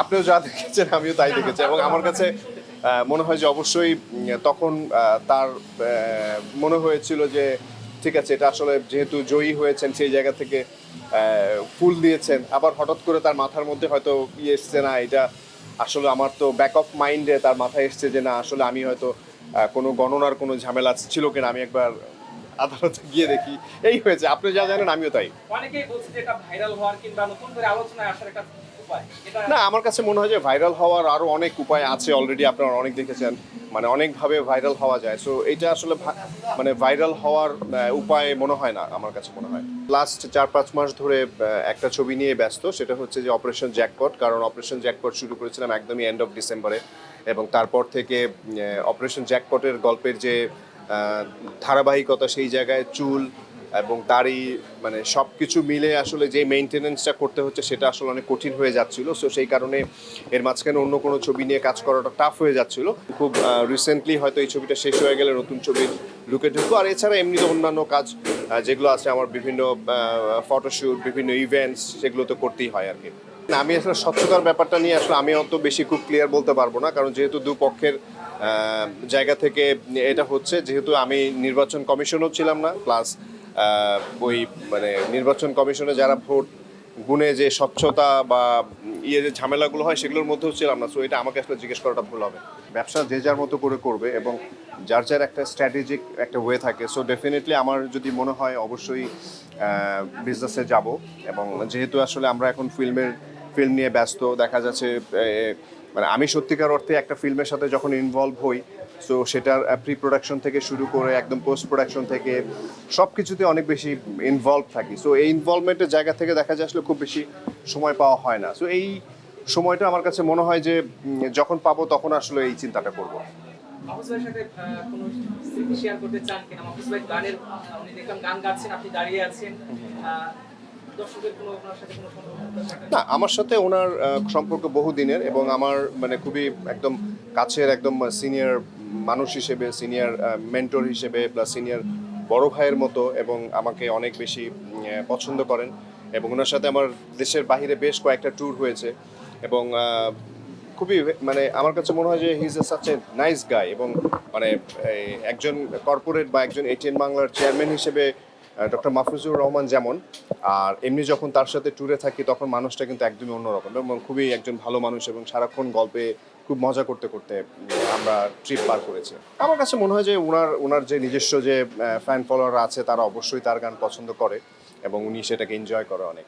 আপনিও যা দেখেছেন, আমিও তাই দেখেছি এবং আমার কাছে মনে হয় যে অবশ্যই তখন তার মনে হয়েছিল যে ঠিক আছে, এটা আসলে যেহেতু জয়ী হয়েছেন, সেই জায়গা থেকে ফুল দিয়েছেন। আবার হঠাৎ করে তার মাথার মধ্যে হয়তো ইয়ে এসছে না, এটা আসলে আমার তো ব্যাক অফ মাইন্ডে তার মাথায় এসছে যে না, আসলে আমি হয়তো কোনো গণনার কোনো ঝামেলা ছিল কিনা, আমি একবার আদালতে গিয়ে দেখি। এই হয়েছে আপনি যা জানেন আমিও তাই। অনেকেই বলছে যে এটা ভাইরাল হওয়ার কিংবা নতুন করে আলোচনায় আসার একটা না আমার কাছে মনে হয় যে ভাইরাল হওয়ার আরও অনেক উপায় আছে অলরেডি আপনারা অনেক দেখেছেন। মানে অনেকভাবে ভাইরাল হওয়া যায়। সো এটা আসলে মানে ভাইরাল হওয়ার উপায় মনে হয় না আমার কাছে মনে হয়। লাস্ট চার পাঁচ মাস ধরে একটা ছবি নিয়ে ব্যস্ত সেটা হচ্ছে যে অপারেশন জ্যাকপট কারণ অপারেশন জ্যাকপট শুরু করেছিলাম একদমই এন্ড অফ ডিসেম্বরে এবং তারপর থেকে অপারেশন জ্যাকপটের গল্পের যে ধারাবাহিকতা সেই জায়গায় চুল এবং দাড়ি মানে সব কিছু মিলে আসলে যে মেনটেনেন্সটা করতে হচ্ছে সেটা আসলে অনেক কঠিন হয়ে যাচ্ছিল। সো সেই কারণে এর মাঝখানে অন্য কোনো ছবি নিয়ে কাজ করাটা টাফ হয়ে যাচ্ছিল। খুব রিসেন্টলি হয়তো এই ছবিটা শেষ হয়ে গেলে নতুন ছবির লুকে ঢুকবো। আর এছাড়া এমনিতে অন্যান্য কাজ যেগুলো আছে আমার বিভিন্ন ফটোশ্যুট বিভিন্ন ইভেন্টস সেগুলো তো করতেই হয় আর কি। আমি আসলে স্বচ্ছতার ব্যাপারটা নিয়ে আসলে আমি অত বেশি খুব ক্লিয়ার বলতে পারব না, কারণ যেহেতু দুপক্ষের জায়গা থেকে এটা হচ্ছে, যেহেতু আমি নির্বাচন কমিশনও ছিলাম না প্লাস ওই মানে নির্বাচন কমিশনে যারা ভোট গুণে যে স্বচ্ছতা বা ইয়ে যে ঝামেলাগুলো হয়, সেগুলোর মধ্যেও ছিলাম না সো এটা আমাকে আসলে জিজ্ঞেস করাটা ভুল হবে। ব্যবসা যে যার মতো করে করবে এবং যার যার একটা স্ট্র্যাটেজিক একটা ওয়ে থাকে সো ডেফিনেটলি আমার যদি মনে হয় অবশ্যই বিজনেসে যাব এবং যেহেতু আসলে আমরা এখন ফিল্মের ফিল্ম নিয়ে ব্যস্ত দেখা যাচ্ছে মানে আমি সত্যিকার অর্থে একটা ফিল্মের সাথে যখন ইনভলভ হই সো সেটার প্রি প্রোডাকশন থেকে শুরু করে একদম পোস্ট প্রোডাকশন থেকে সব কিছুতে অনেক বেশি ইনভলভ থাকি। সো এই ইনভলভমেন্টের জায়গা থেকে দেখা যায় আসলে খুব বেশি সময় পাওয়া হয় না। সো এই সময়টা আমার কাছে মনে হয় যে যখন পাবো তখন আসলে এই চিন্তাটা করব। সাথে কোনো শেয়ার করতে চান কিনা? গানের উনি দেখলাম গান গাচ্ছেন আপনি দাঁড়িয়ে আছেন। না, আমার সাথে ওনার সম্পর্ক বহুদিনের এবং আমার মানে খুবই একদম কাছের একদম সিনিয়র মানুষ হিসেবে, সিনিয়র মেন্টর হিসেবে প্লাস সিনিয়র বড় ভাইয়ের মতো এবং আমাকে অনেক বেশি পছন্দ করেন এবং ওনার সাথে আমার দেশের বাইরে বেশ কয়েকটা ট্যুর হয়েছে এবং খুবই মানে আমার কাছে মনে হয় যে he is a such a nice guy এবং মানে একজন কর্পোরেট বা একজন এটিএন বাংলার চেয়ারম্যান হিসেবে ডক্টর মাহফুজুর রহমান যেমন, আর এমনি যখন তার সাথে ট্যুরে থাকি তখন মানুষটা কিন্তু একদমই অন্যরকম এবং খুবই একজন ভালো মানুষ এবং সারাক্ষণ গল্পে খুব মজা করতে করতে আমরা ট্রিপ পার করেছি। আমার কাছে মনে হয় যে ওনার ওনার যে নিজস্ব যে ফ্যান ফলোয়ার আছে তারা অবশ্যই তার গান পছন্দ করে এবং উনি সেটাকে এনজয় করে অনেক।